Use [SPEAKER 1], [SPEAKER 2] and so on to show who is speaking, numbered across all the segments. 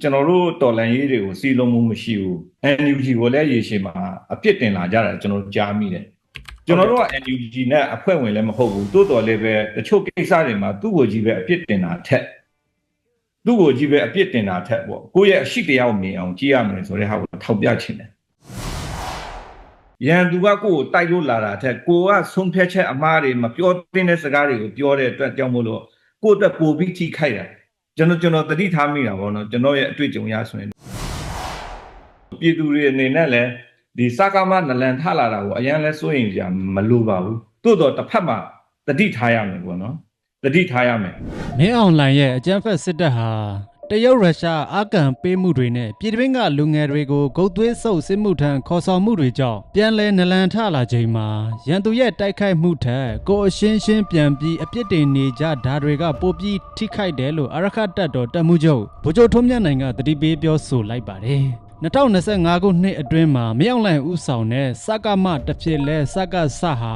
[SPEAKER 1] ကျွန်တော်တို့တော်လန်ရေးတွေကိုစီလုံးမှုမရှိဘူး NUG ကိုလည်းရေရှည်မှာအပြစ်တင်လာကြတာကျွန်တော်တို့ကြားမိတယ်ကျွန်တော်တို့က NUG နဲ့အဖွဲ့ဝင်လည်းမဟုတ်ဘူးတိုးတော်လည်းပဲတချို့ကိစ္စတွေမှာသူ့ကိုကြီးပဲအပြစ်တင်တာထက်သူ့ကိုကြီးပဲအပြစ်တင်တာထက်ပေါ့ကိုယ့်ရဲ့အရှိတရားကိုမြင်အောင်ကြည့်ရမယ်ဆိုတဲ့ဟာကိုထောက်ပြချင်တယ်ရန်သူကကိုယ့်ကိုတိုက်လို့လာတာထက်ကိုကဆုံးဖြတ်ချက်အမှားတွေမပြောသင့်တဲ့စကားတွေကိုပြောတဲ့အတွက်ကြောင့်မို့လို့ကိုယ့်အတွက်ပိုပြီးထိခိုက်တာ ကျွန်တော်ကျွန်တော်တတိထားမိတာပေါ့နော်ကျွန်တော်ရဲ့အတွေ့အကြုံရဆိုရင်ပြည်သူတွေအနေနဲ့လည်းဒီစကားမနလန်ထလာတာကိုအရင်လဲစိုးရင်ကြမလိုပါဘူးတိုးတော့တစ်ဖက်မှာတတိထားရမယ်ပေါ့နော်တတိထားရမယ်
[SPEAKER 2] မင်းအောင်လှိုင်ရဲ့အကြမ်းဖက်စစ်တပ်ဟာ တရုတ်ရုရှားအာကန်ပေးမှုတွေနဲ့ပြည်တွင်းကလူငယ်တွေကိုဂုတ်သွေးဆုပ်စစ်မှုထံခေါ်ဆောင်မှုတွေကြောင့်ပြန်လည်နလန်ထလာချိန်မှာရန်သူရဲ့တိုက်ခိုက်မှုထက်ကိုအရှင်းရှင်းပြန်ပြီးအပြစ်တင်နေကြဓာတွေကပိုပြီးထိခိုက်တယ်လို့အရခတ်တပ်တော်တပ်မှုချုပ်ဗိုလ်ချုပ်ထွန်းမြတ်နိုင်ကတတိပေးပြောဆိုလိုက်ပါတယ်2025ခုနှစ်အတွင်းမှာမြောက်လိုင်ဦးဆောင်တဲ့စကမတစ်ဖြစ်လဲစကဆဟာ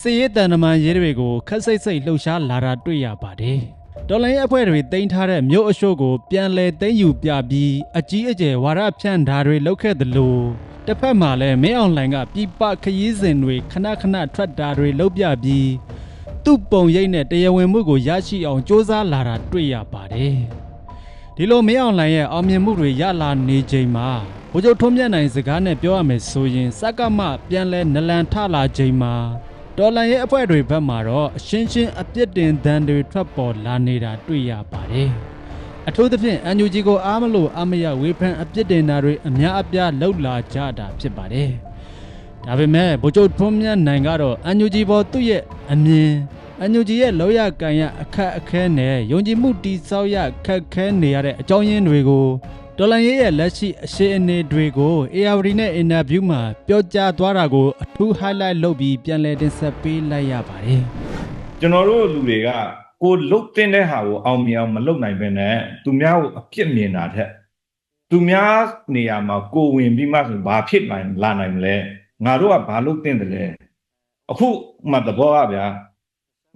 [SPEAKER 2] စစ်ရေးတန်တမန်ရေးတွေကိုခက်စိတ်စိတ်လှုပ်ရှားလာတာတွေ့ရပါတယ်။ တော်လိုင်းရဲ့အဖွဲ့တွေတင်ထားတဲ့မြို့အရှို့ကိုပြန်လဲသိမ်းယူပြပြီးအကြီးအကျယ်ဝါရဖြန့်ဓာတွေလုပ်ခဲ့သလိုတစ်ဖက်မှာလည်းမင်းအောင်လှိုင်ကပြပခရီးစဉ်တွေခဏခဏထွက်တာတွေလုပ်ပြပြီးသူ့ပုံရိပ်နဲ့တရားဝင်မှုကိုရရှိအောင်စ조사လာတာတွေ့ရပါတယ်။ဒီလိုမင်းအောင်လှိုင်ရဲ့အောင်မြင်မှုတွေရလာနေချိန်မှာဗိုလ်ချုပ်ထွန်းမြတ်နိုင်စကားနဲ့ပြောရမယ်ဆိုရင်စကမပြန်လဲနလန်ထလာချိန်မှာ တော်လန်ရဲ့အဖွဲ့တွေဘက်မှာတော့အရှင်းရှင်းအပြစ်တင်သံတွေထွက်ပေါ်လာနေတာတွေ့ရပါတယ်။အထူးသဖြင့်အန်ယူဂျီကိုအားမလို့အမရဝေဖန်အပြစ်တင်တာတွေအများအပြားလှုပ်လာကြတာဖြစ်ပါတယ်။ဒါပေမဲ့ဗိုလ်ချုပ်ထွန်းမြတ်နိုင်ကတော့အန်ယူဂျီပေါ်သူ့ရဲ့အမြင်အန်ယူဂျီရဲ့လောရကန်ရအခက်အခဲနဲ့ယုံကြည်မှုတိဆောက်ရခက်ခဲနေရတဲ့အကြောင်းရင်းတွေကို ဒေါ်လာရေးရဲ့လက်ရှိအရှိအနေတွေကို ARD နဲ့အင်တာဗျူးမှာပြောကြားသွားတာကိုအထူး highlight လုပ်ပြီးပြန်လည်တင်ဆက်ပေးလိုက်ရပါတယ်
[SPEAKER 1] ကျွန်တော်တို့လူတွေကကိုလုတ်တင်တဲ့ဟာကိုအောင်မြင်အောင်မလုပ်နိုင်ဘဲနဲ့သူများကိုအပြစ်မြင်တာထက်သူများနေရာမှာကိုဝင်ပြီးမှဆိုဘာဖြစ်နိုင်လာနိုင်မလဲငါတို့ကဘာလုတ်တင်တယ်လဲအခုမှသဘောကဗျာ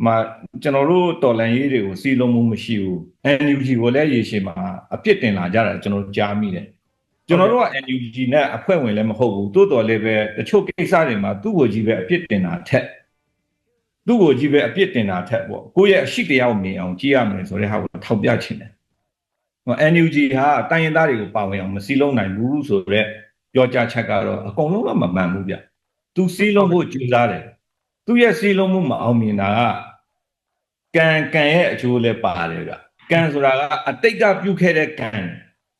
[SPEAKER 1] မကျွန်တော်တို့တော်လန်ရေးတွေကိုစီလုံးမှုမရှိဘူး NUG ကိုလည်းရေရှည်မှာအပြစ်တင်လာကြတာကျွန်တော်ကြားမိတယ်ကျွန်တော်တို့က NUG နဲ့အဖွဲ့ဝင်လည်းမဟုတ်ဘူးတိုးတော်လည်းပဲတချို့ကိစ္စတွေမှာသူ့ကိုကြီးပဲအပြစ်တင်တာထက်သူ့ကိုကြီးပဲအပြစ်တင်တာထက်ပေါ့ကိုယ့်ရဲ့အရှိတရားကိုမြင်အောင်ကြည့်ရမယ်ဆိုတဲ့ဟာကိုထောက်ပြချင်တယ်ဟို NUG ဟာတိုင်းရင်းသားတွေကိုပါဝင်အောင်မစည်းလုံးနိုင်ဘူးဆိုတော့ပြောကြားချက်ကတော့အကုန်လုံးကမမှန်ဘူးဗျသူစည်းလုံးဖို့ကြိုးစားတယ် သူ့ရဲ့စည်းလုံးမှုမအောင်မြင်တာကကံကံရဲ့အကျိုးလည်းပါတယ်ဗျကံဆိုတာကအတိတ်ကပြုခဲ့တဲ့ကံ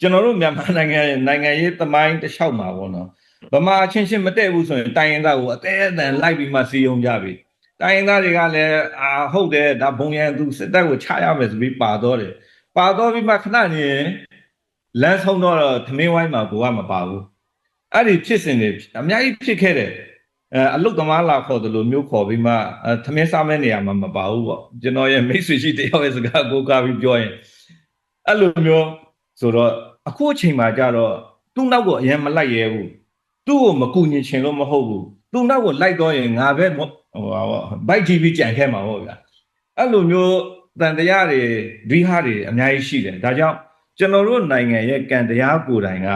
[SPEAKER 1] ကျွန်တော်တို့မြန်မာနိုင်ငံရဲ့နိုင်ငံရေးသမိုင်းတစ်လျှောက်မှာပေါ့နော်ဗမာအချင်းချင်းမတည့်ဘူးဆိုရင်တိုင်းရင်းသားကိုအသေးအတန်လိုက်ပြီးမှစီယုံကြပြီတိုင်းရင်းသားတွေကလည်းအာဟုတ်တယ်ဒါဘုံရန်သူစစ်တပ်ကိုချရမယ်ဆိုပြီးပါတော့တယ်ပါတော့ပြီးမှခဏနေလမ်းဆုံးတော့သမင်းဝိုင်းမှာကိုကမပါဘူးအဲ့ဒီဖြစ်စဉ်တွေအများကြီးဖြစ်ခဲ့တယ် အဲအလုတ်သမားလာခေါ်တယ်လို့မျိုးခေါ်ပြီးမှအဲသမင်းစားမဲ့နေရာမှာမပါဘူးပေါ့ကျွန်တော်ရဲ့မိတ်ဆွေရှိတယောက်ရဲ့စကားကိုကားပြီးပြောရင်အဲ့လိုမျိုးဆိုတော့အခုအချိန်မှာကြတော့သူ့နောက်ကိုအရင်မလိုက်ရဲဘူးသူ့ကိုမကူညီချင်လို့မဟုတ်ဘူးသူ့နောက်ကိုလိုက်တော့ရင်ငါပဲဟိုပါပေါ့ဘိုက်ကြီးပြီးကြံခဲ့မှာပေါ့ဗျာအဲ့လိုမျိုးတန်တရားတွေဒွိဟာတွေအများကြီးရှိတယ်ဒါကြောင့်ကျွန်တော်တို့နိုင်ငံရဲ့ကံတရားကိုယ်တိုင်က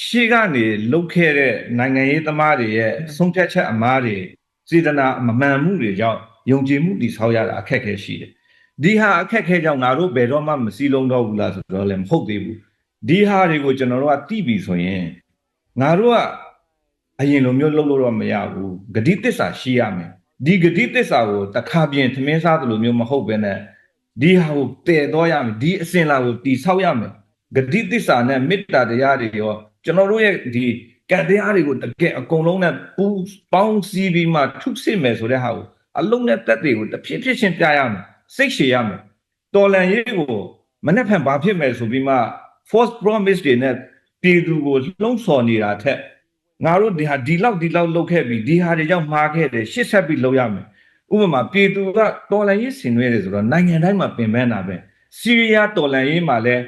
[SPEAKER 1] ရှေ့ကနေလုတ်ခဲ့တဲ့နိုင်ငံရေးသမားတွေရဲ့ဆုံးဖြတ်ချက်အမားတွေစေတနာမမှန်မှုတွေကြောင့်ယုံကြည်မှုတည်ဆောက်ရတာအခက်အခဲရှိတယ်ဒီဟာအခက်အခဲကြောင့်ငါတို့ဘယ်တော့မှမစည်းလုံးတော့ဘူးလားဆိုတော့လည်းမဟုတ်သေးဘူးဒီဟာတွေကိုကျွန်တော်တို့ကသိပြီဆိုရင်ငါတို့ကအရင်လိုမျိုးလှုပ်လို့တော့မရဘူးဂတိတစ္ဆာရှိရမယ်ဒီဂတိတစ္ဆာကိုတစ်ခါပြင်သမင်းစားသလိုမျိုးမဟုတ်ဘဲနဲ့ဒီဟာကိုတည်တော့ရမယ်ဒီအစဉ်လာကိုတည်ဆောက်ရမယ်ဂတိတစ္ဆာနဲ့မေတ္တာတရားတွေရော ကျွန်တော်တို့ရဲ့ဒီကံတရားတွေကိုတကယ်အကုန်လုံးနဲ့ပူပေါင်းစည်းပြီးမှထုစစ်မယ်ဆိုတဲ့ဟာကိုအလုံးနဲ့တက်တွေကိုတစ်ဖြစ်ဖြစ်ချင်းပြရမယ်စိတ်ရှည်ရမယ်တော်လန်ရေးကိုမနေ့ဖန်ဘာဖြစ်မယ်ဆိုပြီးမှ false promise တွေနဲ့ပြည်သူကိုလှုံ့ဆော်နေတာထက်ငါတို့ဒီဟာဒီလောက်ဒီလောက်လုပ်ခဲ့ပြီဒီဟာတွေကြောင့်မှားခဲ့တယ်ရှစ်ဆက်ပြီးလုပ်ရမယ်ဥပမာပြည်သူကတော်လန်ရေးဆင်နွှဲတယ်ဆိုတော့နိုင်ငံတိုင်းမှာပင်ပန်းတာပဲစီးရီးယားတော်လန်ရေးမှာလည်း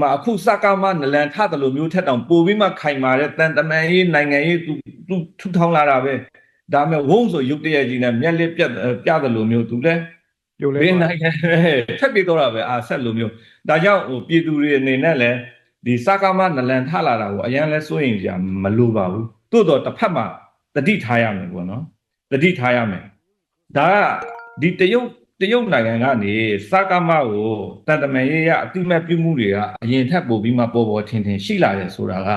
[SPEAKER 1] မအခုစကားမနလန်ထတယ်လို့မျိုးထက်တောင်ပိုပြီးမှခိုင်မာတဲ့တန်တမန်ရေးနိုင်ငံရေးသူသူထူထောင်လာတာပဲဒါမဲ့ဝုန်းဆိုရုပ်တရက်ကြီးနဲ့မျက်လက်ပြတ်ပြတယ်လို့မျိုးသူလည်း
[SPEAKER 3] ပြိုလဲ
[SPEAKER 1] ဘယ်နိုင်ငံထက်ပြီးတော့တာပဲအာဆက်လိုမျိုးဒါကြောင့်ဟိုပြည်သူတွေအနေနဲ့လည်းဒီစကားမနလန်ထလာတာကိုအရင်လဲစိုးရင်ကြမလိုပါဘူးတိုးတော့တစ်ဖက်မှာတတိထားရမယ်ပေါ့နော်တတိထားရမယ်ဒါကဒီတရုတ် တရုတ်နိုင်ငံကနေစကားမကိုတန်တမန်ရေးရအတိမတ်ပြုမှုတွေကအရင်ထက်ပိုပြီးမှပေါ်ပေါ်ထင်ထင်ရှိလာတယ်ဆိုတာက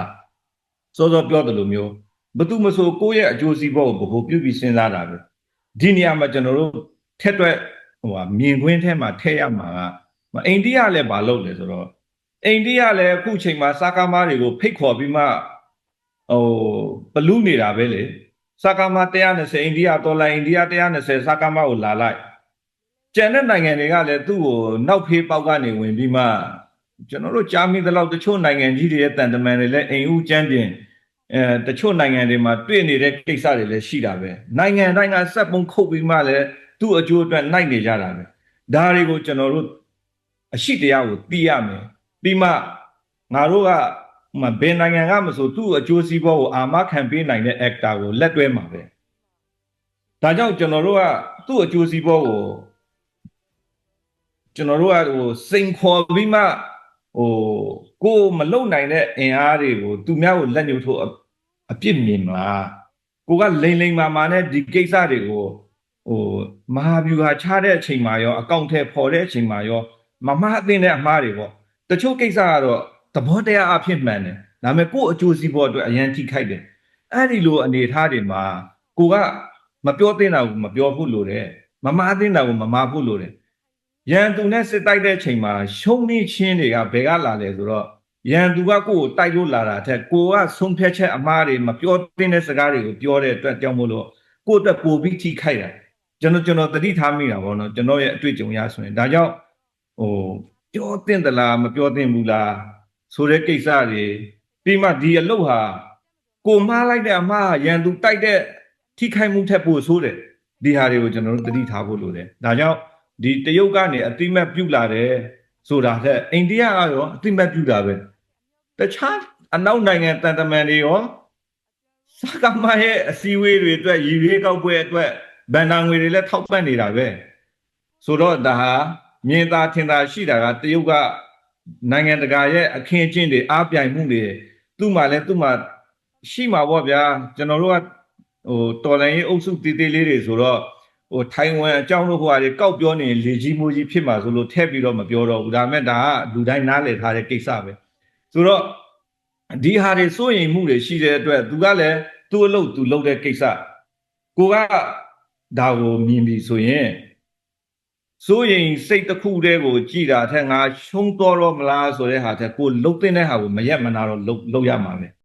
[SPEAKER 1] စောစောပြောတယ်လို့မျိုးဘသူမဆိုကိုယ့်ရဲ့အကျိုးစီးပွားကိုဘို့ပြုပြီးစဉ်းစားတာပဲဒီနေရာမှာကျွန်တော်တို့ထက်တွက်ဟိုဟာမြင်ကွင်းထဲမှာထည့်ရမှာကအိန္ဒိယလည်းမလုပ်လေဆိုတော့အိန္ဒိယလည်းအခုချိန်မှာစာကားမားတွေကိုဖိတ်ခေါ်ပြီးမှဟိုဘလူးနေတာပဲလေစာကားမား120အိန္ဒိယဒေါ်လာအိန္ဒိယ120စာကားမားကိုလာလိုက် ကျန်တဲ့နိုင်ငံတွေကလည်းသူ့ကိုနောက်ဖေးပေါက်ကနေဝင်ပြီးမှကျွန်တော်တို့ကြားမိသလောက်တချို့နိုင်ငံကြီးတွေရဲ့တန်တမန်တွေလည်းအိမ်ဦးကျန်းပြင်အဲတချို့နိုင်ငံတွေမှာတွေ့နေတဲ့ကိစ္စတွေလည်းရှိတာပဲနိုင်ငံတိုင်းကစက်ပုံခုတ်ပြီးမှလည်းသူ့အကျိုးအတွက်နိုင်နေကြတာပဲဒါတွေကိုကျွန်တော်တို့အရှိတရားကိုသိရမယ်ပြီးမှငါတို့ကဟိုမှာဘယ်နိုင်ငံကမဆိုသူ့အကျိုးစီးပွားကိုအာမခံပေးနိုင်တဲ့ actor ကိုလက်တွဲမှာပဲဒါကြောင့်ကျွန်တော်တို့ကသူ့အကျိုးစီးပွားကို ကျွန်တော်တို့ကဟိုစိန်ခေါ်ပြီးမှဟိုကိုယ်မလုံနိုင်တဲ့အင်အားတွေကိုသူများကိုလက်ညှိုးထိုးအအပြစ်မြင်မလားကိုကလိန်လိန်မာမာနဲ့ဒီကိစ္စတွေကိုဟိုမဟာဗျူဟာချတဲ့အချိန်မှာရောအကောင့်ထဲပေါ်တဲ့အချိန်မှာရောမမအသင့်တဲ့အမှားတွေပေါ့တချို့ကိစ္စကတော့သဘောတရားအဖြစ်မှန်တယ်ဒါပေမဲ့ကိုယ့်အကျိုးစီးပွားအတွက်အရန်ထိခိုက်တယ်အဲ့ဒီလိုအနေအထားတွေမှာကိုကမပြောသင့်တာကိုမပြောဖို့လိုတယ်မမာသင့်တာကိုမမာဖို့လိုတယ် ရန်သူနဲ့စစ်တိုက်တဲ့အချိန်မှာရှုံးနေချင်းတွေကဘယ်ကလာလဲဆိုတော့ရန်သူကကိုယ့်ကိုတိုက်လို့လာတာတဲ့ကိုကဆုံးဖြတ်ချက်အမှားတွေမပြောသင့်တဲ့စကားတွေကိုပြောတဲ့အတွက်ကြောင့်မို့လို့ကိုယ့်အတွက်ပိုပြီးထိခိုက်တာကျွန်တော်ကျွန်တော်တတိထားမိတာပေါ့နော်ကျွန်တော်ရဲ့အတွေ့အကြုံရဆိုရင်ဒါကြောင့်ဟိုပြောတင်သလားမပြောတင်ဘူးလားဆိုတဲ့ကိစ္စတွေပြီးမှဒီအလုပ်ဟာကိုမှားလိုက်တဲ့အမှားရန်သူတိုက်တဲ့ထိခိုက်မှုထက်ပိုဆိုးတယ်ဒီဟာတွေကိုကျွန်တော်တို့သတိထားဖို့လိုတယ်ဒါကြောင့် ဒီတရုတ်ကနေအတိမတ်ပြုတ်လာတယ်ဆိုတာထက်အိန္ဒိယကရောအတိမတ်ပြုတ်တာပဲတခြားအနောက်နိုင်ငံတန်တမန်တွေရောစကားမရဲ့အစည်းအဝေးတွေအတွက်ရည်ရွေးကောက်ပွဲအတွက်ဗန်နာငွေတွေလည်းထောက်ပံ့နေတာပဲဆိုတော့ဒါဟာမြင်သာထင်သာရှိတာကတရုတ်ကနိုင်ငံတကာရဲ့အခင်းအကျင်းတွေအားပြိုင်မှုတွေသူ့မှာလည်းသူ့မှာရှိမှာပေါ့ဗျာကျွန်တော်တို့ကဟိုတော်လိုင်းရေးအုပ်စုတေးသေးလေးတွေဆိုတော့ ဟိုထိုင်ဝမ်အကြောင်းတို့ဟိုဟာတွေကောက်ပြောနေလေကြီးမိုးကြီးဖြစ်မှာဆိုလို့ထည့်ပြီးတော့မပြောတော့ဘူးဒါပေမဲ့ဒါကလူတိုင်းနားလည်ထားတဲ့ကိစ္စပဲဆိုတော့ဒီဟာတွေစိုးရိမ်မှုတွေရှိတဲ့အတွက်သူကလည်းသူ့အလုပ်သူလုပ်တဲ့ကိစ္စကိုကဒါကိုမြင်ပြီဆိုရင်စိုးရင်စိတ်တစ်ခုတည်းကိုကြည်တာထက်ငါရှုံးတော်တော့မလားဆိုတဲ့ဟာထက်ကိုလှုပ်တဲ့ဟာကိုမရက်မနာတော့လှုပ်လှုပ်ရမှာပဲ